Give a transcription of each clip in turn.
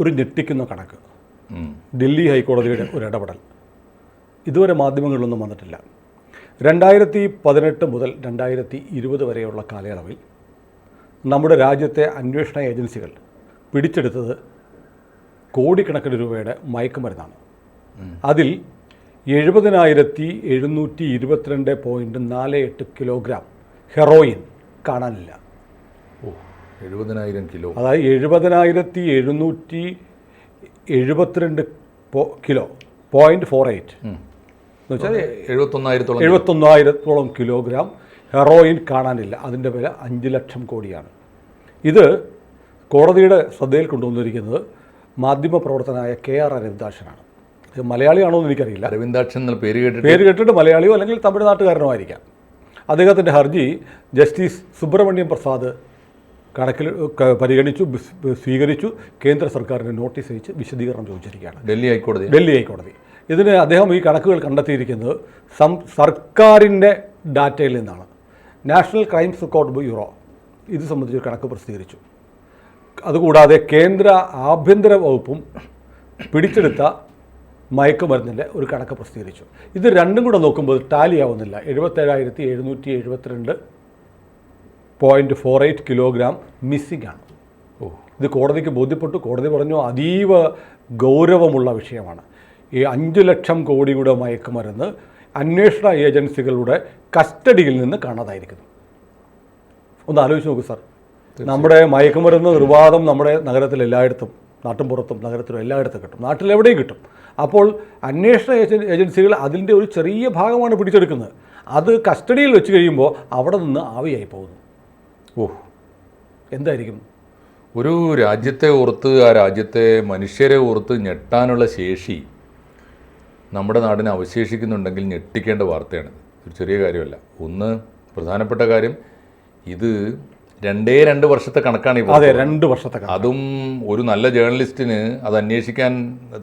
ഒരു ഞെട്ടിക്കുന്ന കണക്ക്. ഡൽഹി ഹൈക്കോടതിയുടെ ഒരു ഇടപെടൽ. ഇതുവരെ മാധ്യമങ്ങളിലൊന്നും വന്നിട്ടില്ല. രണ്ടായിരത്തി പതിനെട്ട് മുതൽ രണ്ടായിരത്തി ഇരുപത് വരെയുള്ള കാലയളവിൽ നമ്മുടെ രാജ്യത്തെ അന്വേഷണ ഏജൻസികൾ പിടിച്ചെടുത്തത് കോടിക്കണക്കിന് രൂപയുടെ മയക്കുമരുന്നാണ്. അതിൽ എഴുപതിനായിരത്തി എഴുന്നൂറ്റി ഇരുപത്തിരണ്ട് പോയിന്റ് നാല് എട്ട് കിലോഗ്രാം ഹെറോയിൻ കാണാനില്ല. എഴുപതിനായിരം കിലോ. അതായത് എഴുപതിനായിരത്തി എഴുന്നൂറ്റി എഴുപത്തിരണ്ട് കിലോ. പോയിന്റ് ഫോർ എയ്റ്റ് എന്ന് വെച്ചാൽ എഴുപത്തൊന്നായിരത്തോളം എഴുപത്തൊന്നായിരത്തോളം കിലോഗ്രാം ഹെറോയിൻ കാണാനില്ല. അതിന്റെ വില അഞ്ച് ലക്ഷം കോടിയാണ്. ഇത് കോടതിയുടെ ശ്രദ്ധയിൽ കൊണ്ടുവന്നിരിക്കുന്നത് മാധ്യമപ്രവർത്തനായ കെ ആർ അരവിന്ദാക്ഷനാണ്. ഇത് മലയാളിയാണോ എന്ന് എനിക്കറിയില്ല. അരവിന്ദാക്ഷൻ എന്ന പേര് കേട്ടിട്ട് പേര് കേട്ടിട്ട് മലയാളിയോ അല്ലെങ്കിൽ തമിഴ്നാട്ടുകാരനോ ആയിരിക്കാം. അദ്ദേഹത്തിന്റെ ഹർജി ജസ്റ്റിസ് സുബ്രഹ്മണ്യം പ്രസാദ് കണക്കിൽ പരിഗണിച്ചു സ്വീകരിച്ചു കേന്ദ്ര സർക്കാരിന് നോട്ടീസ് അയച്ച് വിശദീകരണം ചോദിച്ചിരിക്കുകയാണ്. ഡൽഹി ഹൈക്കോടതി. ഡൽഹി ഹൈക്കോടതി. ഇതിന് അദ്ദേഹം ഈ കണക്കുകൾ കണ്ടെത്തിയിരിക്കുന്നത് സം സർക്കാരിന്റെ ഡാറ്റയിൽ നിന്നാണ്. നാഷണൽ ക്രൈംസ് റെക്കോർഡ് ബ്യൂറോ ഇത് സംബന്ധിച്ച് കണക്ക് പ്രസിദ്ധീകരിച്ചു. അതുകൂടാതെ കേന്ദ്ര ആഭ്യന്തര വകുപ്പും പിടിച്ചെടുത്ത മയക്കുമരുന്നിന്റെ ഒരു കണക്ക് പ്രസിദ്ധീകരിച്ചു. ഇത് രണ്ടും കൂടെ നോക്കുമ്പോൾ ടാലി ആവുന്നില്ല എഴുപത്തേഴായിരത്തി എഴുന്നൂറ്റി എഴുപത്തിരണ്ട് point four eight kilogram missing ആണ്. ഓ. ഇത് കോടതിക്ക് ബോധ്യപ്പെട്ടു. കോടതി പറഞ്ഞു അതീവ ഗൗരവമുള്ള വിഷയമാണ്. ഈ അഞ്ച് ലക്ഷം കോടിയുടെ മയക്കുമരുന്ന് അന്വേഷണ ഏജൻസികളുടെ കസ്റ്റഡിയിൽ നിന്ന് കാണാതായിരിക്കുന്നു. ഒന്ന് ആലോചിച്ച് നോക്കൂ സാർ. നമ്മുടെ മയക്കുമരുന്ന് നിർവാദം നമ്മുടെ നഗരത്തിൽ എല്ലായിടത്തും നാട്ടും പുറത്തും നഗരത്തിലും എല്ലായിടത്തും കിട്ടും. നാട്ടിലെവിടെയും കിട്ടും. അപ്പോൾ അന്വേഷണ ഏജൻ- ഏജൻസികൾ അതിന്റെ ഒരു ചെറിയ ഭാഗമാണ് പിടിച്ചെടുക്കുന്നത്. അത് കസ്റ്റഡിയിൽ വെച്ച് കഴിയുമ്പോൾ അവിടെ നിന്ന് ആവിയായി പോകുന്നു. ഓ. എന്തായിരിക്കും? ഒരു രാജ്യത്തെ ഓർത്ത് ആ രാജ്യത്തെ മനുഷ്യരെ ഓർത്ത് ഞെട്ടാനുള്ള ശേഷി നമ്മുടെ നാടിനെ അവശേഷിക്കുന്നുണ്ടെങ്കിൽ ഞെട്ടിക്കേണ്ട വാർത്തയാണ്. ഒരു ചെറിയ കാര്യമല്ല. ഒന്ന് പ്രധാനപ്പെട്ട കാര്യം ഇത് രണ്ടേ രണ്ട് വർഷത്തെ കണക്കാണ് ഇപ്പോൾ അതെ രണ്ട് വർഷത്തെ അതും ഒരു നല്ല ജേർണലിസ്റ്റിന് അത് അന്വേഷിക്കാൻ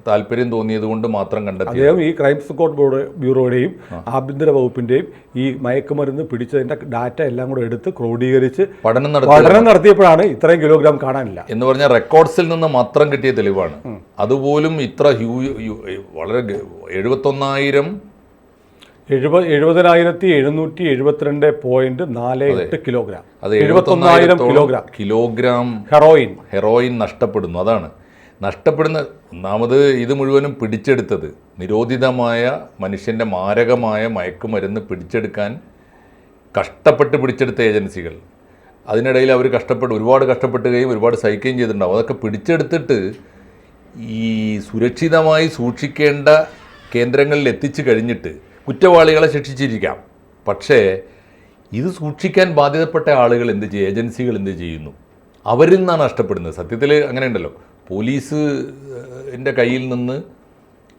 താല്പര്യം തോന്നിയത് കൊണ്ട് മാത്രം കണ്ടെത്തി അദ്ദേഹം ഈ ക്രൈം സ്കോട്ട് ബോർഡ് ബ്യൂറോയുടെയും ആഭ്യന്തര വകുപ്പിന്റെയും ഈ മയക്കുമരുന്ന് പിടിച്ചതിന്റെ ഡാറ്റ എല്ലാം കൂടെ എടുത്ത് ക്രോഡീകരിച്ച് പഠനം നടത്തി പഠനം നടത്തിയപ്പോഴാണ് ഇത്രയും കിലോഗ്രാം കാണാനില്ല. എന്ന് പറഞ്ഞാൽ റെക്കോർഡ്സിൽ നിന്ന് മാത്രം കിട്ടിയ തെളിവാണ്. അതുപോലും ഇത്ര ഹ്യൂ വളരെ എഴുപത്തൊന്നായിരം എഴുപത് എഴുപതിനായിരത്തി എഴുന്നൂറ്റി എഴുപത്തിരണ്ട് പോയിന്റ് നാല് എട്ട് കിലോഗ്രാം അത് എഴുപത്തൊന്നായിരം കിലോഗ്രാം കിലോഗ്രാം ഹെറോയിൻ ഹെറോയിൻ നഷ്ടപ്പെടുന്നു. അതാണ്. നഷ്ടപ്പെടുന്ന ഒന്നാമത് ഇത് മുഴുവനും പിടിച്ചെടുത്തത് നിരോധിതമായ മനുഷ്യന്റെ മാരകമായ മയക്കുമരുന്ന് പിടിച്ചെടുക്കാൻ കഷ്ടപ്പെട്ട് പിടിച്ചെടുത്ത ഏജൻസികൾ. അതിനിടയിൽ അവർ കഷ്ടപ്പെട്ട് ഒരുപാട് കഷ്ടപ്പെട്ടുകയും ഒരുപാട് സഹിക്കുകയും ചെയ്തിട്ടുണ്ടാവും. അതൊക്കെ പിടിച്ചെടുത്തിട്ട് ഈ സുരക്ഷിതമായി സൂക്ഷിക്കേണ്ട കേന്ദ്രങ്ങളിൽ എത്തിച്ചു കഴിഞ്ഞിട്ട് കുറ്റവാളികളെ ശിക്ഷിച്ചിരിക്കാം. പക്ഷേ ഇത് സൂക്ഷിക്കാൻ ബാധ്യതപ്പെട്ട ആളുകൾ എന്ത് ചെയ്യും? ഏജൻസികൾ എന്ത് ചെയ്യുന്നു? അവരിൽ നിന്നാണ് നഷ്ടപ്പെടുന്നത്. സത്യത്തിൽ അങ്ങനെയുണ്ടല്ലോ. പോലീസ് എന്റെ കയ്യിൽ നിന്ന്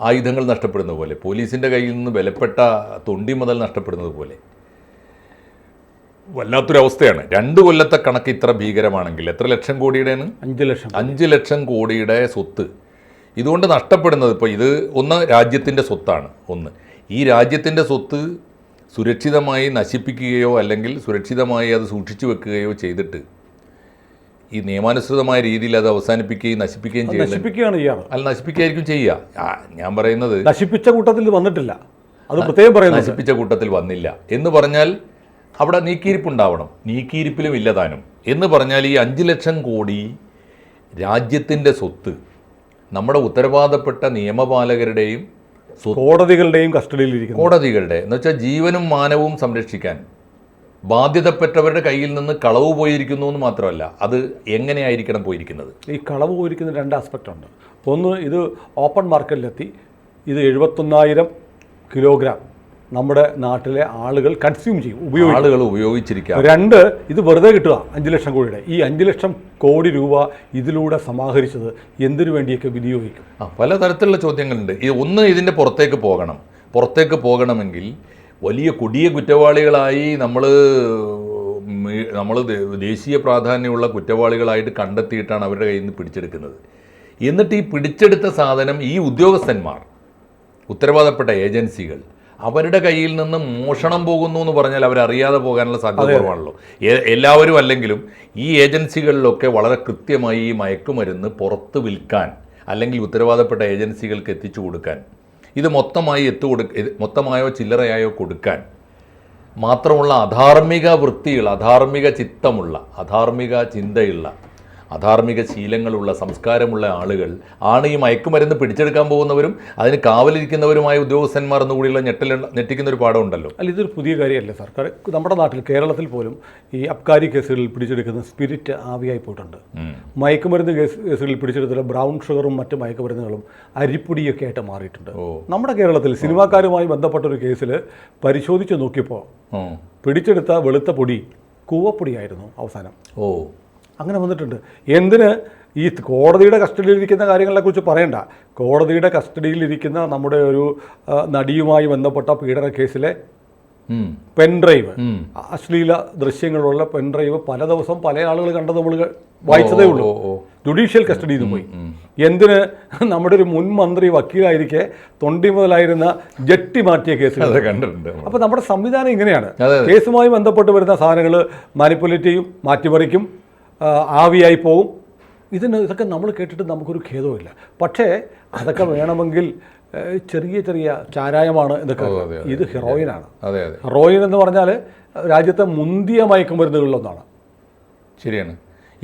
ആയുധങ്ങൾ നഷ്ടപ്പെടുന്നത് പോലെ പോലീസിന്റെ കയ്യിൽ നിന്ന് വിലപ്പെട്ട തൊണ്ടി മുതൽ നഷ്ടപ്പെടുന്നത് പോലെ. വല്ലാത്തൊരവസ്ഥയാണ് രണ്ട് കൊല്ലത്തെ കണക്ക് ഇത്ര ഭീകരമാണെങ്കിൽ എത്ര ലക്ഷം കോടിയുടെയാണ്? അഞ്ച് ലക്ഷം അഞ്ച് ലക്ഷം കോടിയുടെ സ്വത്ത്. ഇതുകൊണ്ട് നഷ്ടപ്പെടുന്നത് ഇപ്പോൾ ഇത് ഒന്ന് രാജ്യത്തിന്റെ സ്വത്താണ്. ഒന്ന് ഈ രാജ്യത്തിന്റെ സ്വത്ത് സുരക്ഷിതമായി നശിപ്പിക്കുകയോ അല്ലെങ്കിൽ സുരക്ഷിതമായി അത് സൂക്ഷിച്ചു വെക്കുകയോ ചെയ്തിട്ട് ഈ നിയമാനുസൃതമായ രീതിയിൽ അത് അവസാനിപ്പിക്കുകയും നശിപ്പിക്കുകയും ചെയ്യുന്നത് നശിപ്പിക്കുകയാണ് അല്ല നശിപ്പിക്കുകയായിരിക്കും ചെയ്യുക. ഞാൻ പറയുന്നത് നശിപ്പിച്ച കൂട്ടത്തിൽ വന്നിട്ടില്ല. അത് പ്രത്യേകം പറയുന്നത് നശിപ്പിച്ച കൂട്ടത്തിൽ വന്നില്ല. എന്ന് പറഞ്ഞാൽ അവിടെ നീക്കിയിരിപ്പുണ്ടാവണം. നീക്കിയിരിപ്പിലും ഇല്ലതാനും എന്ന് പറഞ്ഞാൽ ഈ അഞ്ച് ലക്ഷം കോടി രാജ്യത്തിന്റെ സ്വത്ത് നമ്മുടെ ഉത്തരവാദപ്പെട്ട നിയമപാലകരുടെയും കോടതികളുടെയും കസ്റ്റഡിയിലിരിക്കുന്നു. കോടതികളുടെ എന്ന് വെച്ചാൽ ജീവനും മാനവും സംരക്ഷിക്കാൻ. ബാധ്യതപ്പെട്ടവരുടെ കയ്യിൽ നിന്ന് കളവ് പോയിരിക്കുന്നു എന്ന് മാത്രമല്ല അത് എങ്ങനെയായിരിക്കണം പോയിരിക്കുന്നത്? ഈ കളവ് പോയിരിക്കുന്ന രണ്ട് ആസ്പെക്റ്റ് ഉണ്ട്. ഒന്ന് ഇത് ഓപ്പൺ മാർക്കറ്റിലെത്തി ഇത് എഴുപത്തൊന്നായിരം കിലോഗ്രാം നമ്മുടെ നാട്ടിലെ ആളുകൾ കൺസ്യൂം ചെയ്യും ഉപയോഗിക്കും. ആളുകൾ ഉപയോഗിച്ചിരിക്കുക രണ്ട് ഇത് വെറുതെ കിട്ടുക അഞ്ച് ലക്ഷം കോടിയുടെ. ഈ അഞ്ച് ലക്ഷം കോടി രൂപ ഇതിലൂടെ സമാഹരിച്ചത് എന്തിനു വേണ്ടിയൊക്കെ വിനിയോഗിക്കും? ആ പലതരത്തിലുള്ള ചോദ്യങ്ങളുണ്ട്. ഈ ഒന്ന് ഇതിന്റെ പുറത്തേക്ക് പോകണം. പുറത്തേക്ക് പോകണമെങ്കിൽ വലിയ കൊടിയ കുറ്റവാളികളായി നമ്മൾ നമ്മൾ ദേശീയ പ്രാധാന്യമുള്ള കുറ്റവാളികളായിട്ട് കണ്ടെത്തിയിട്ടാണ് അവരുടെ കയ്യിൽ നിന്ന് പിടിച്ചെടുക്കുന്നത്. എന്നിട്ട് ഈ പിടിച്ചെടുത്ത സാധനം ഈ ഉദ്യോഗസ്ഥന്മാർ ഉത്തരവാദപ്പെട്ട ഏജൻസികൾ അവരുടെ കയ്യിൽ നിന്ന് മോഷണം പോകുന്നു എന്ന് പറഞ്ഞാൽ അവരറിയാതെ പോകാനുള്ള സാധ്യത കുറവാണല്ലോ. എല്ലാവരും അല്ലെങ്കിലും ഈ ഏജൻസികളിലൊക്കെ വളരെ കൃത്യമായി ഈ മയക്കുമരുന്ന് പുറത്ത് വിൽക്കാൻ അല്ലെങ്കിൽ ഉത്തരവാദപ്പെട്ട ഏജൻസികൾക്ക് എത്തിച്ചു കൊടുക്കാൻ ഇത് മൊത്തമായി എത്തു കൊടു മൊത്തമായോ ചില്ലറയായോ കൊടുക്കാൻ മാത്രമുള്ള അധാർമിക വൃത്തിയുള്ള അധാർമിക ചിത്തമുള്ള അധാർമിക ചിന്തയുള്ള അധാർമിക ശീലങ്ങളുള്ള സംസ്കാരമുള്ള ആളുകൾ ആണ് ഈ മയക്കുമരുന്ന് പിടിച്ചെടുക്കാൻ പോകുന്നവരും അതിന് കാവലിരിക്കുന്നവരുമായ ഉദ്യോഗസ്ഥന്മാർ എന്നുകൂടിയുള്ള ഞെട്ടൽ ഞെട്ടിക്കുന്ന ഒരു പാഠമുണ്ടല്ലോ. അല്ല ഇതൊരു പുതിയ കാര്യമല്ല സർക്കാർ നമ്മുടെ നാട്ടിൽ കേരളത്തിൽ പോലും ഈ അബ്കാരി കേസുകളിൽ പിടിച്ചെടുക്കുന്ന സ്പിരിറ്റ് ആവിയായി പോയിട്ടുണ്ട്. മയക്കുമരുന്ന് കേസ് കേസുകളിൽ പിടിച്ചെടുത്തുള്ള ബ്രൗൺ ഷുഗറും മറ്റ് മയക്കുമരുന്നുകളും അരിപ്പൊടിയൊക്കെ ആയിട്ട് മാറിയിട്ടുണ്ട്. നമ്മുടെ കേരളത്തിൽ സിനിമാക്കാരുമായി ബന്ധപ്പെട്ട ഒരു കേസിൽ പരിശോധിച്ച് നോക്കിയപ്പോൾ പിടിച്ചെടുത്ത വെളുത്ത പൊടി കൂവപ്പൊടിയായിരുന്നു അവസാനം. ഓ. അങ്ങനെ വന്നിട്ടുണ്ട്. എന്തിന് ഈ കോടതിയുടെ കസ്റ്റഡിയിലിരിക്കുന്ന കാര്യങ്ങളെക്കുറിച്ച് പറയണ്ട. കോടതിയുടെ കസ്റ്റഡിയിലിരിക്കുന്ന നമ്മുടെ ഒരു നടിയുമായി ബന്ധപ്പെട്ട പീഡന കേസിലെ. പെൻഡ്രൈവ് അശ്ലീല ദൃശ്യങ്ങളുള്ള പെൻഡ്രൈവ് പല ദിവസം പല ആളുകൾ കണ്ടത് നമ്മൾ വായിച്ചതേ ഉള്ളൂ. ജുഡീഷ്യൽ കസ്റ്റഡിയിൽ നിന്ന് പോയി. എന്തിന് നമ്മുടെ ഒരു മുൻ മന്ത്രി വക്കീലായിരിക്കെ തൊണ്ടി മുതലായിരുന്ന ജട്ടി മാറ്റിയ കേസ് കണ്ടിട്ടുണ്ട്. അപ്പോൾ നമ്മുടെ സംവിധാനം ഇങ്ങനെയാണ്. കേസുമായി ബന്ധപ്പെട്ട് വരുന്ന സാധനങ്ങൾ മാനിപ്പുലേറ്റ് ചെയ്യും മാറ്റിമറിക്കും. ആവിയായി പോകും ഇതിന് ഇതൊക്കെ നമ്മൾ കേട്ടിട്ട് നമുക്കൊരു ഖേദവുമില്ല. പക്ഷേ അതൊക്കെ വേണമെങ്കിൽ ചെറിയ ചെറിയ ചാരായമാണ് ഇതൊക്കെ. ഇത് ഹെറോയിനാണ്. അതെ അതെ. ഹെറോയിൻ എന്ന് പറഞ്ഞാൽ രാജ്യത്തെ മുന്തിയ മയക്കുമരുന്നുകളിലൊന്നാണ്. ശരിയാണ്.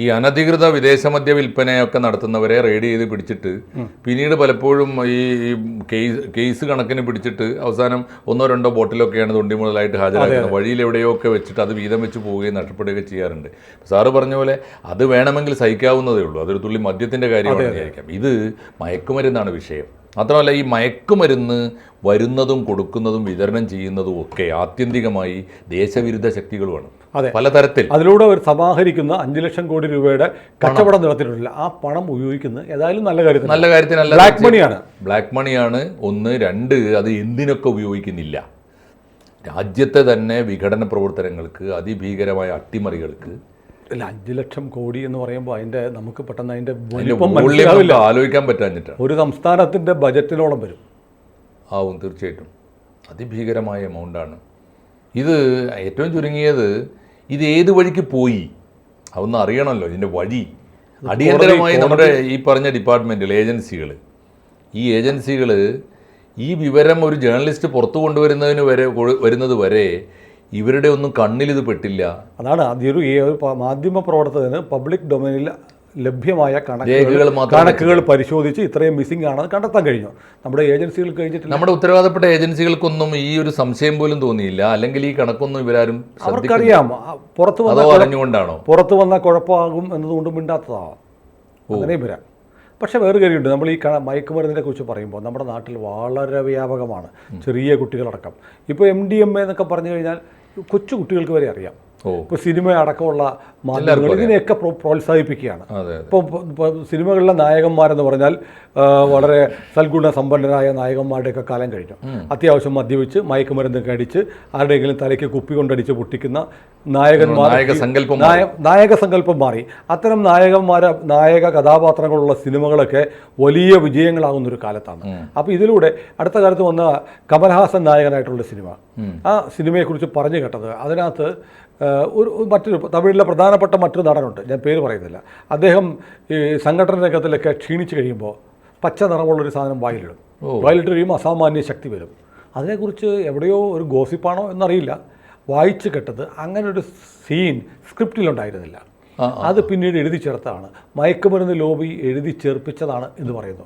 ഈ അനധികൃത വിദേശ മദ്യ വിൽപ്പനയൊക്കെ നടത്തുന്നവരെ റെയ്ഡ് ചെയ്ത് പിടിച്ചിട്ട് പിന്നീട് പലപ്പോഴും ഈ കേസ് കേസ് കണക്കിന് പിടിച്ചിട്ട് അവസാനം ഒന്നോ രണ്ടോ ബോട്ടിലൊക്കെയാണ് തൊണ്ടി മുതലായിട്ട് ഹാജരാക്കുന്നത്. വഴിയിൽ എവിടെയോ ഒക്കെ വെച്ചിട്ട് അത് വീതം വെച്ച് പോവുകയും നഷ്ടപ്പെടുകയൊക്കെ ചെയ്യാറുണ്ട്. സാറ് പറഞ്ഞ പോലെ അത് വേണമെങ്കിൽ സഹിക്കാവുന്നതേ ഉള്ളൂ. അതൊരു തുള്ളി മദ്യത്തിന്റെ കാര്യമാണ് വിചാരിക്കാം ഇത് മയക്കുമരുന്നാണ് വിഷയം. മാത്രമല്ല ഈ മയക്കുമരുന്ന് വരുന്നതും കൊടുക്കുന്നതും വിതരണം ചെയ്യുന്നതും ഒക്കെ ആത്യന്തികമായി ദേശവിരുദ്ധ ശക്തികളുമാണ്. അതെ. പലതരത്തിൽ. അതിലൂടെ അവർ സമാഹരിക്കുന്ന അഞ്ച് ലക്ഷം കോടി രൂപയുടെ കച്ചവടം നടത്തിയിട്ടില്ല ആ പണം ഉപയോഗിക്കുന്നത് ഏതായാലും നല്ല കാര്യത്തിന് നല്ല കാര്യത്തിനല്ല. ബ്ലാക്ക് മണിയാണ് ബ്ലാക്ക് മണിയാണ് ഒന്ന് രണ്ട് അത് എന്തിനൊക്കെ ഉപയോഗിക്കുന്നില്ല. രാജ്യത്തെ തന്നെ വിഘടന പ്രവർത്തനങ്ങൾക്ക് അതിഭീകരമായ അട്ടിമറികൾക്ക്. അല്ല അഞ്ച് ലക്ഷം കോടി എന്ന് പറയുമ്പോൾ അതിന്റെ നമുക്ക് പെട്ടെന്ന് അതിന്റെ മനസ്സിലാവില്ല. ആലോചിക്കാൻ പറ്റാഞ്ഞിട്ടാണ്. ഒരു സംസ്ഥാനത്തിന്റെ ബജറ്റിനോളം വരും. ആവും തീർച്ചയായിട്ടും. അതിഭീകരമായ എമൗണ്ടാണ് ഇത് ഏറ്റവും ചുരുങ്ങിയത് ഇത് ഏത് വഴിക്ക് പോയി? അതൊന്ന് അറിയണമല്ലോ ഇതിന്റെ വഴി. അടിയന്തരമായി നമ്മുടെ ഈ പറഞ്ഞ ഡിപ്പാർട്ട്മെന്റിൽ ഏജൻസികൾ ഈ ഏജൻസികൾ ഈ വിവരം ഒരു ജേർണലിസ്റ്റ് പുറത്തു കൊണ്ടുവരുന്നതിന് വരെ വരുന്നത് വരെ ഇവരുടെ ഒന്നും കണ്ണിൽ ഇത് പെട്ടില്ല. അതാണ് ആദ്യം ഒരു മാധ്യമ പ്രവർത്തകന് പബ്ലിക് ഡൊമൈനിൽ ലഭ്യമായ കണക്കുകൾ കണക്കുകൾ പരിശോധിച്ച് ഇത്രയും മിസ്സിംഗ് ആണെന്ന് കണ്ടെത്താൻ കഴിഞ്ഞു. നമ്മുടെ ഏജൻസികൾ കഴിഞ്ഞിട്ടില്ല. നമ്മുടെ ഉത്തരവാദപ്പെട്ട ഏജൻസികൾക്കൊന്നും ഈ ഒരു സംശയം പോലും തോന്നിയില്ല. അല്ലെങ്കിൽ ഈ കണക്കൊന്നും ഇവരാരും അവർക്കറിയാം. പുറത്തു വന്ന അറിഞ്ഞുകൊണ്ടാണോ? പുറത്തു വന്ന കുഴപ്പമാകും എന്നതുകൊണ്ട് മിണ്ടാത്തതാവാം. അങ്ങനെയും വരാം. പക്ഷേ വേറെ കാര്യമുണ്ട്. നമ്മൾ ഈ മയക്കുമരുന്നിനെ കുറിച്ച് പറയുമ്പോൾ നമ്മുടെ നാട്ടിൽ വളരെ വ്യാപകമാണ് ചെറിയ കുട്ടികളടക്കം. ഇപ്പോൾ എം ഡി എം എ എന്നൊക്കെ പറഞ്ഞു കഴിഞ്ഞാൽ കൊച്ചു കുട്ടികൾക്ക് വരെ അറിയാം. ഇപ്പോൾ സിനിമ അടക്കമുള്ള മാധ്യമങ്ങൾ ഇതിനെയൊക്കെ പ്രോത്സാഹിപ്പിക്കുകയാണ്. ഇപ്പൊ ഇപ്പോൾ സിനിമകളിലെ നായകന്മാരെന്ന് പറഞ്ഞാൽ വളരെ സൽഗുണ സമ്പന്നരായ നായകന്മാരുടെയൊക്കെ കാലം കഴിഞ്ഞു. അത്യാവശ്യം മദ്യപിച്ച് മയക്കുമരുന്നൊക്കെ കടിച്ച് ആരുടെയെങ്കിലും തലയ്ക്ക് കുപ്പി കൊണ്ടടിച്ച് പൊട്ടിക്കുന്ന നായകന്മാർ നായക സങ്കല്പം മാറി. അത്തരം നായകന്മാരെ നായക കഥാപാത്രങ്ങളുള്ള സിനിമകളൊക്കെ വലിയ വിജയങ്ങളാകുന്ന ഒരു കാലത്താണ് അപ്പോൾ ഇതിലൂടെ അടുത്ത കാലത്ത് വന്ന കമൽഹാസൻ നായകനായിട്ടുള്ള സിനിമ. ആ സിനിമയെക്കുറിച്ച് പറഞ്ഞു കേട്ടത് അതിനകത്ത് ഒരു മറ്റൊരു തമിഴിലെ പ്രധാനപ്പെട്ട മറ്റൊരു നടനുണ്ട്. ഞാൻ പേര് പറയുന്നില്ല. അദ്ദേഹം ഈ സംഘടന രംഗത്തിലൊക്കെ ക്ഷീണിച്ച് കഴിയുമ്പോൾ പച്ച നിറമുള്ളൊരു സാധനം വായിലിടും. വായിലിട്ട് കഴിയുമ്പോൾ അസാമാന്യ ശക്തി വരും. അതിനെക്കുറിച്ച് എവിടെയോ ഒരു ഗോസിപ്പാണോ എന്നറിയില്ല. വായിച്ചു കെട്ടത് അങ്ങനെ ഒരു സീൻ സ്ക്രിപ്റ്റിലുണ്ടായിരുന്നില്ല. അത് പിന്നീട് എഴുതി ചേർത്താണ് മയക്കുമരുന്ന് ലോബി എഴുതി ചേർപ്പിച്ചതാണ് എന്ന് പറയുന്നു.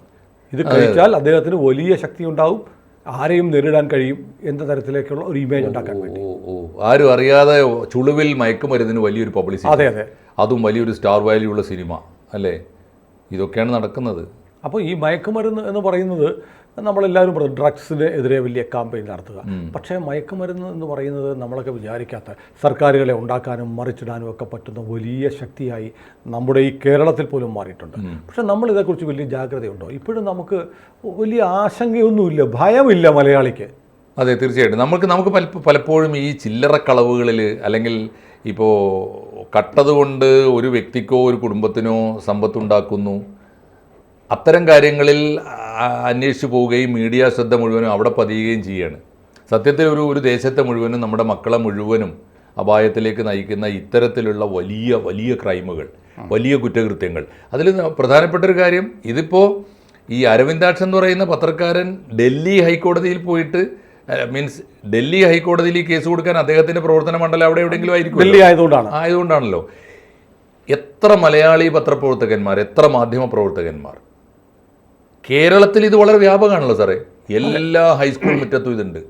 ഇത് കഴിച്ചാൽ അദ്ദേഹത്തിന് വലിയ ശക്തി ഉണ്ടാവും ആരെയും നേരിടാൻ കഴിയും എന്ന തരത്തിലേക്കുള്ള ഒരു ഇമേജ് ഉണ്ടാക്കാൻ വേണ്ടി. ആരും അറിയാതെ ചുളിവിൽ മയക്കുമരുന്നിന് വലിയൊരു പബ്ലിസിറ്റി അതെ അതെ. അതും വലിയൊരു സ്റ്റാർ വാല്യൂ ഉള്ള സിനിമ അല്ലേ? ഇതൊക്കെയാണ് നടക്കുന്നത്. അപ്പോൾ ഈ മയക്കുമരുന്ന് എന്ന് പറയുന്നത് നമ്മളെല്ലാവരും പറയും ഡ്രഗ്സിന് എതിരെ വലിയ ക്യാമ്പയിൻ നടത്തുക. പക്ഷേ മയക്കുമരുന്ന് എന്ന് പറയുന്നത് നമ്മളൊക്കെ വിചാരിക്കാത്ത സർക്കാരുകളെ ഉണ്ടാക്കാനും മറിച്ചിടാനും ഒക്കെ പറ്റുന്ന വലിയ ശക്തിയായി നമ്മുടെ ഈ കേരളത്തിൽ പോലും മാറിയിട്ടുണ്ട്. പക്ഷേ നമ്മളിതേക്കുറിച്ച് വലിയ ജാഗ്രതയുണ്ടോ? ഇപ്പോഴും നമുക്ക് വലിയ ആശങ്കയൊന്നുമില്ല ഭയമില്ല മലയാളിക്ക്. അതെ തീർച്ചയായിട്ടും. നമുക്ക് നമുക്ക് പല പലപ്പോഴും ഈ ചില്ലറ കളവുകളിൽ അല്ലെങ്കിൽ ഇപ്പോൾ കട്ടതുകൊണ്ട് ഒരു വ്യക്തിക്കോ ഒരു കുടുംബത്തിനോ സമ്പത്തുണ്ടാക്കുന്നു. അത്തരം കാര്യങ്ങളിൽ അന്വേഷിച്ച് പോവുകയും മീഡിയ ശ്രദ്ധ മുഴുവനും അവിടെ പതിയുകയും ചെയ്യുകയാണ് സത്യത്തിൽ ഒരു ഒരു ദേശത്തെ മുഴുവനും നമ്മുടെ മക്കളെ മുഴുവനും അപായത്തിലേക്ക് നയിക്കുന്ന ഇത്തരത്തിലുള്ള വലിയ വലിയ ക്രൈമുകൾ വലിയ കുറ്റകൃത്യങ്ങൾ. അതിൽ പ്രധാനപ്പെട്ട ഒരു കാര്യം ഇതിപ്പോൾ ഈ അരവിന്ദാക്ഷൻ എന്ന് പറയുന്ന പത്രക്കാരൻ ഡൽഹി ഹൈക്കോടതിയിൽ പോയിട്ട് മീൻസ് ഡൽഹി ഹൈക്കോടതിയിൽ ഈ കേസ് കൊടുക്കാൻ അദ്ദേഹത്തിന്റെ പ്രവർത്തന മണ്ഡലം അവിടെ എവിടെയെങ്കിലും ആയിരിക്കും ഡൽഹി ആയതുകൊണ്ടാണ്. ആയതുകൊണ്ടാണല്ലോ. എത്ര മലയാളി പത്രപ്രവർത്തകന്മാർ എത്ര മാധ്യമ പ്രവർത്തകന്മാർ കേരളത്തിൽ ഇത് വളരെ വ്യാപകമാണല്ലോ സാറേ. എല്ലാ ഹൈസ്കൂൾ മുറ്റത്തും ഇതുണ്ട്.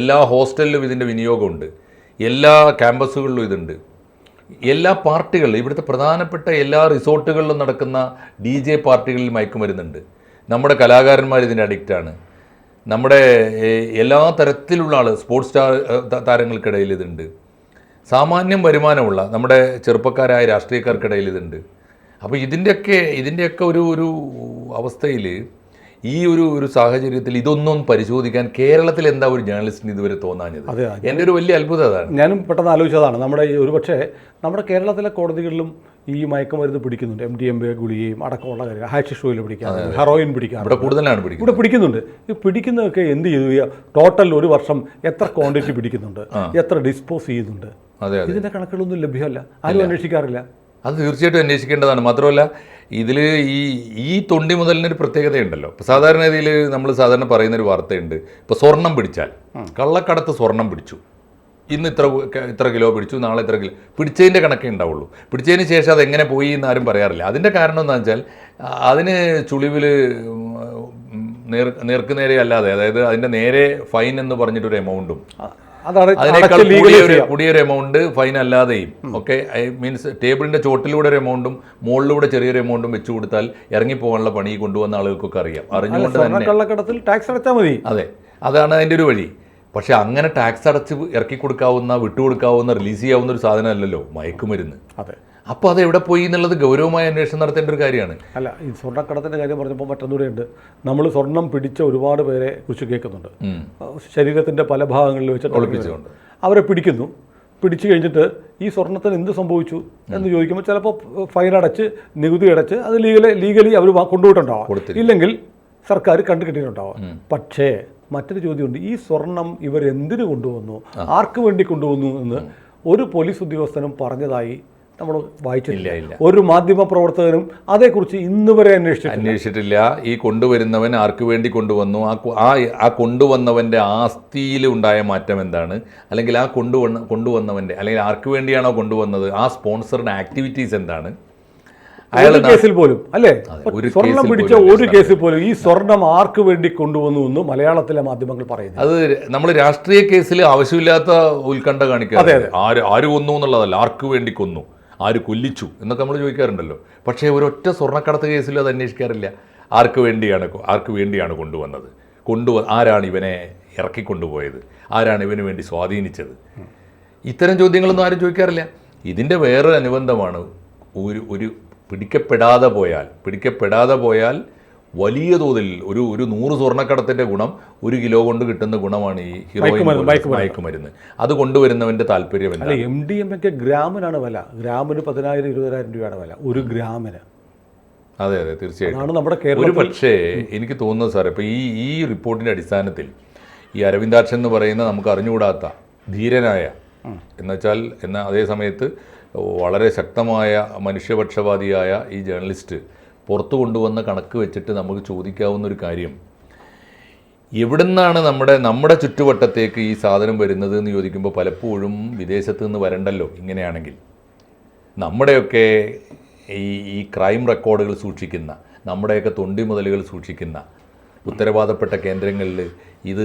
എല്ലാ ഹോസ്റ്റലിലും ഇതിന്റെ വിനിയോഗമുണ്ട്. എല്ലാ ക്യാമ്പസുകളിലും ഇതുണ്ട്. എല്ലാ പാർട്ടികളിലും ഇവിടുത്തെ പ്രധാനപ്പെട്ട എല്ലാ റിസോർട്ടുകളിലും നടക്കുന്ന ഡി ജെ പാർട്ടികളിൽ മയക്കുമരുന്നുണ്ട്. നമ്മുടെ കലാകാരന്മാർ ഇതിന്റെ അഡിക്റ്റാണ് നമ്മുടെ എല്ലാ തരത്തിലുള്ള ആൾ സ്പോർട്സ് സ്റ്റാർ താരങ്ങൾക്കിടയിൽ ഇതുണ്ട്. സാമാന്യം വരുമാനമുള്ള നമ്മുടെ ചെറുപ്പക്കാരായ രാഷ്ട്രീയക്കാർക്കിടയിൽ ഇതുണ്ട്. അപ്പോൾ ഇതിന്റെയൊക്കെ ഇതിന്റെയൊക്കെ ഒരു ഒരു അവസ്ഥയിൽ ഈ ഒരു ഒരു സാഹചര്യത്തിൽ ഇതൊന്നും പരിശോധിക്കാൻ കേരളത്തിൽ എന്താ ഒരു ജേർണലിസ്റ്റിന് ഇതുവരെ തോന്നാഞ്ഞത്? എന്റെ ഒരു വലിയ അത്ഭുതം അതാണ്. ഞാനും പെട്ടെന്ന് ആലോചിച്ചതാണ്. നമ്മുടെ ഈ ഒരുപക്ഷെ നമ്മുടെ കേരളത്തിലെ കോടതികളിലും ഈ മയക്കുമരുന്ന് പിടിക്കുന്നുണ്ട്. എം ഡി എം ബി ഗുളികയും അടക്കമുള്ള കാര്യങ്ങൾ. ഹാഷിഷ് ഓയിൽ പിടിക്കാറുണ്ട്. ഹെറോയിൻ പിടിക്കാറുണ്ട്. ഇവിടെ കൂടുതലാണ് പിടിക്കുന്നത്. ഇവിടെ പിടിക്കുന്നുണ്ട്. ഈ പിടിക്കുന്നതൊക്കെ എന്ത് ചെയ്തു? ടോട്ടൽ ഒരു വർഷം എത്ര ക്വാണ്ടിറ്റി പിടിക്കുന്നുണ്ട്? എത്ര ഡിസ്പോസ് ചെയ്യുന്നുണ്ട്? ഇതിന്റെ കണക്കുകളൊന്നും ലഭ്യമല്ല. ആരും അന്വേഷിക്കാറില്ല. അത് തീർച്ചയായിട്ടും അന്വേഷിക്കേണ്ടതാണ്. മാത്രമല്ല ഇതിൽ ഈ ഈ തൊണ്ടി മുതലിനൊരു പ്രത്യേകതയുണ്ടല്ലോ. ഇപ്പോൾ സാധാരണ രീതിയിൽ നമ്മൾ സാധാരണ പറയുന്നൊരു വാർത്തയുണ്ട്. ഇപ്പോൾ സ്വർണം പിടിച്ചാൽ. കള്ളക്കടത്ത് സ്വർണം പിടിച്ചു. ഇന്ന് ഇത്ര ഇത്ര കിലോ പിടിച്ചു നാളെ ഇത്ര കിലോ. പിടിച്ചതിന്റെ കണക്കേ ഉണ്ടാവുള്ളൂ. പിടിച്ചതിന് ശേഷം അത് എങ്ങനെ പോയി എന്ന് ആരും പറയാറില്ല. അതിന്റെ കാരണം എന്താണെന്ന് വെച്ചാൽ അതിന് ചുളിവിൽ നേർ നേർക്ക് നേരെ അല്ലാതെ അതായത് അതിന്റെ നേരെ ഫൈൻ എന്ന് പറഞ്ഞിട്ടൊരു എമൗണ്ടും അതിനേക്കാൾ കൂടിയൊരു. കൂടിയൊരു എമൗണ്ട് ഫൈൻ അല്ലാതെയും ഓക്കെ മീൻസ് ടേബിളിന്റെ ചോട്ടിലൂടെ ഒരു എമൗണ്ടും മുകളിലൂടെ ചെറിയൊരു എമൗണ്ടും വെച്ചു കൊടുത്താൽ ഇറങ്ങി പോകാനുള്ള പണി കൊണ്ടുവന്ന ആളുകൾക്കൊക്കെ അറിയാം. അറിഞ്ഞുകൊണ്ട് തന്നെ കള്ളക്കടത്തിൽ ടാക്സ് അടച്ചാൽ മതി. അതെ അതാണ് അതിന്റെ ഒരു വഴി. പക്ഷെ അങ്ങനെ ടാക്സ് അടച്ച് ഇറക്കി കൊടുക്കാവുന്ന വിട്ടുകൊടുക്കാവുന്ന റിലീസ് ചെയ്യാവുന്ന ഒരു സാധനം സാധനമല്ലല്ലോ മയക്കുമരുന്ന്. അതെ. അപ്പോൾ അത് എവിടെ പോയി എന്നുള്ളത് ഗൗരവമായ അന്വേഷണം നടത്തേണ്ട ഒരു കാര്യമാണ്. അല്ല ഈ സ്വർണക്കടത്തിന്റെ കാര്യം പറഞ്ഞപ്പോൾ മറ്റൊന്നുകൂടെയുണ്ട് നമ്മൾ സ്വർണം പിടിച്ച ഒരുപാട് പേരെ കുറിച്ച് കേൾക്കുന്നുണ്ട്. ശരീരത്തിന്റെ പല ഭാഗങ്ങളിൽ വെച്ച് ഒളിപ്പിച്ചുകൊണ്ട്. അവരെ പിടിക്കുന്നു. പിടിച്ചു കഴിഞ്ഞിട്ട് ഈ സ്വർണത്തിന് എന്ത് സംഭവിച്ചു എന്ന് ചോദിക്കുമ്പോൾ ചിലപ്പോൾ ഫൈൻ അടച്ച് നികുതി അടച്ച് അത് ലീഗലി ലീഗലി അവർ കൊണ്ടുപോയിട്ടുണ്ടാവാം. ഇല്ലെങ്കിൽ സർക്കാർ കണ്ടുകിട്ടിയിട്ടുണ്ടാവാം. പക്ഷേ മറ്റൊരു ചോദ്യമുണ്ട്. ഈ സ്വർണം ഇവർ എന്തിനു കൊണ്ടുവന്നു ആർക്ക് വേണ്ടി കൊണ്ടുവന്നു എന്ന് ഒരു പോലീസ് ഉദ്യോഗസ്ഥനും പറഞ്ഞതായി നമ്മൾ വായിച്ചിട്ടില്ല. ഒരു മാധ്യമ പ്രവർത്തകനും അതേക്കുറിച്ച് ഇന്ന് വരെ അന്വേഷിച്ചിട്ടില്ല. അന്വേഷിച്ചിട്ടില്ല. ഈ കൊണ്ടുവരുന്നവൻ ആർക്ക് വേണ്ടി കൊണ്ടുവന്നു? ആ ആ ആ കൊണ്ടുവന്നവന്റെ ആസ്തിയിൽ ഉണ്ടായ മാറ്റം എന്താണ്? അല്ലെങ്കിൽ ആ കൊണ്ടുവന്ന കൊണ്ടുവന്നവന്റെ അല്ലെങ്കിൽ ആർക്ക് വേണ്ടിയാണോ കൊണ്ടുവന്നത്? ആ സ്പോൺസറുടെ ആക്ടിവിറ്റീസ് എന്താണ്? അയാൾ കേസിൽ പോലും അല്ലേ? ഒരു സ്വർണം പിടിച്ച ഒരു കേസിൽ പോലും ഈ സ്വർണം ആർക്ക് വേണ്ടി കൊണ്ടുവന്നു എന്ന് മലയാളത്തിലെ മാധ്യമങ്ങൾ പറയുന്നു അത് നമ്മൾ രാഷ്ട്രീയ കേസിൽ ആവശ്യമില്ലാത്ത ഉത്കണ്ഠ കാണിക്കുക ആര് ആര് കൊന്നു എന്നുള്ളതല്ല. ആർക്ക് വേണ്ടി കൊന്നു? ആര് കൊല്ലിച്ചു എന്നൊക്കെ നമ്മൾ ചോദിക്കാറുണ്ടല്ലോ. പക്ഷേ ഒരൊറ്റ സ്വർണക്കടത്ത് കേസിൽ അത് അന്വേഷിക്കാറില്ല. ആർക്ക് വേണ്ടിയാണ് ആർക്ക് വേണ്ടിയാണ് കൊണ്ടുവന്നത്? കൊണ്ടുവ ആരാണ് ഇവനെ ഇറക്കിക്കൊണ്ടുപോയത്? ആരാണ് ഇവന് വേണ്ടി സ്വാധീനിച്ചത്? ഇത്തരം ചോദ്യങ്ങളൊന്നും ആരും ചോദിക്കാറില്ല. ഇതിന്റെ വേറൊരു അനുബന്ധമാണ് ഒരു ഒരു പിടിക്കപ്പെടാതെ പോയാൽ പിടിക്കപ്പെടാതെ പോയാൽ വലിയ തോതിൽ ഒരു ഒരു നൂറ് സ്വർണക്കടത്തിന്റെ ഗുണം ഒരു കിലോ കൊണ്ട് കിട്ടുന്ന ഗുണമാണ് ഈ ഹീറോയിൻ മയക്കുമരുന്ന്, അത് കൊണ്ടുവരുന്നവന്റെ താല്പര്യം അല്ല എം ഡി എം ഒക്കെ ഗ്രാമിനാണ് വില. ഗ്രാമിന് പതിനായിരം ഇരുപതിനായിരം രൂപയാണ് വില. ഒരു ഗ്രാമിന്. അതെ അതെ തീർച്ചയായിട്ടും. നമ്മുടെ ഒരു പക്ഷേ എനിക്ക് തോന്നുന്നത് സാർ ഇപ്പോൾ ഈ ഈ റിപ്പോർട്ടിന്റെ അടിസ്ഥാനത്തിൽ ഈ അരവിന്ദാക്ഷൻ എന്ന് പറയുന്ന നമുക്ക് അറിഞ്ഞുകൂടാത്ത ധീരനായ എന്നുവെച്ചാൽ എന്ന അതേ സമയത്ത് വളരെ ശക്തമായ മനുഷ്യപക്ഷപാതിയായ ഈ ജേർണലിസ്റ്റ് പുറത്തു കൊണ്ടുവന്ന കണക്ക് വെച്ചിട്ട് നമുക്ക് ചോദിക്കാവുന്ന ഒരു കാര്യം. എവിടുന്നാണ് നമ്മുടെ നമ്മുടെ ചുറ്റുവട്ടത്തേക്ക് ഈ സാധനം വരുന്നത് എന്ന് ചോദിക്കുമ്പോൾ പലപ്പോഴും വിദേശത്ത് നിന്ന് വരണ്ടല്ലോ ഇങ്ങനെയാണെങ്കിൽ. നമ്മുടെയൊക്കെ ഈ ഈ ക്രൈം റെക്കോർഡുകൾ സൂക്ഷിക്കുന്ന നമ്മുടെയൊക്കെ തൊണ്ടി മുതലുകൾ സൂക്ഷിക്കുന്ന ഉത്തരവാദപ്പെട്ട കേന്ദ്രങ്ങളിൽ ഇത്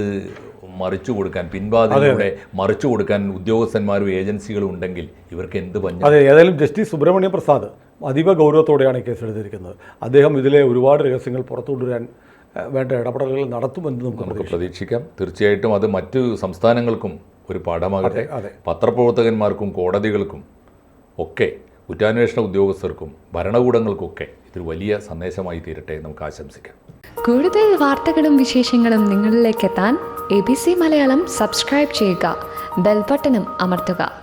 മറിച്ചു കൊടുക്കാൻ പിൻവാതിലൂടെ മറിച്ചു കൊടുക്കാൻ ഉദ്യോഗസ്ഥന്മാരും ഏജൻസികളും ഉണ്ടെങ്കിൽ ഇവർക്ക് എന്ത് പറ്റും അതെ ഏതായാലും ജസ്റ്റിസ് സുബ്രഹ്മണ്യ പ്രസാദ് അതീവ ഗൗരവത്തോടെയാണ് ഈ കേസ് എടുത്തിരിക്കുന്നത്. അദ്ദേഹം ഇതിലെ ഒരുപാട് രഹസ്യങ്ങൾ പുറത്തു കൊണ്ടുവരാൻ വേണ്ട ഇടപെടലുകൾ നടത്തുമെന്ന് നമുക്ക് നമുക്ക് പ്രതീക്ഷിക്കാം. തീർച്ചയായിട്ടും അത് മറ്റു സംസ്ഥാനങ്ങൾക്കും ഒരു പാഠമാകട്ടെ. പത്രപ്രവർത്തകന്മാർക്കും കോടതികൾക്കും ഒക്കെ കുറ്റാന്വേഷണ ഉദ്യോഗസ്ഥർക്കും ഭരണകൂടങ്ങൾക്കൊക്കെ ഇതൊരു വലിയ സന്ദേശമായി തീരട്ടെ എന്ന് നമുക്ക് ആശംസിക്കാം. കൂടുതൽ വാർത്തകളും വിശേഷങ്ങളും നിങ്ങളിലേക്ക് എത്താൻ A B C Malayalam subscribe ചെയ്യുക. ബെൽ ബെൽബട്ടനും അമർത്തുക.